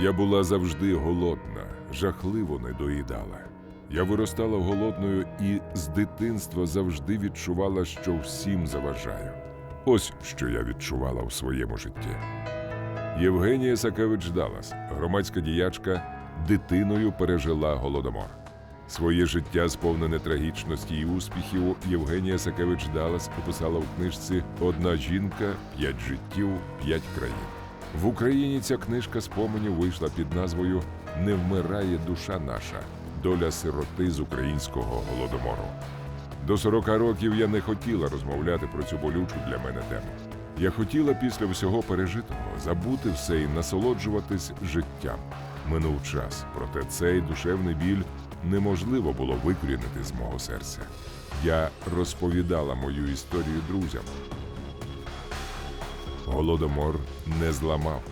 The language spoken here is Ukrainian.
Я була завжди голодна, жахливо не доїдала. Я виростала голодною і з дитинства завжди відчувала, що всім заважаю. Ось що я відчувала в своєму житті. Євгенія Сакевич Далас, громадська діячка, дитиною пережила голодомор. Своє життя, сповнене трагічності і успіхів, Євгенія Сакевич Далас описала в книжці Одна жінка, п'ять життів, п'ять країн. В Україні ця книжка споменів вийшла під назвою Не вмирає душа наша. Доля сироти з українського голодомору. До 40 років я не хотіла розмовляти про цю болючу для мене тему. Я хотіла після всього пережитого забути все і насолоджуватись життям. Минув час, проте цей душевний біль неможливо було викорінити з мого серця. Я розповідала мою історію друзям. Голодомор не зламав,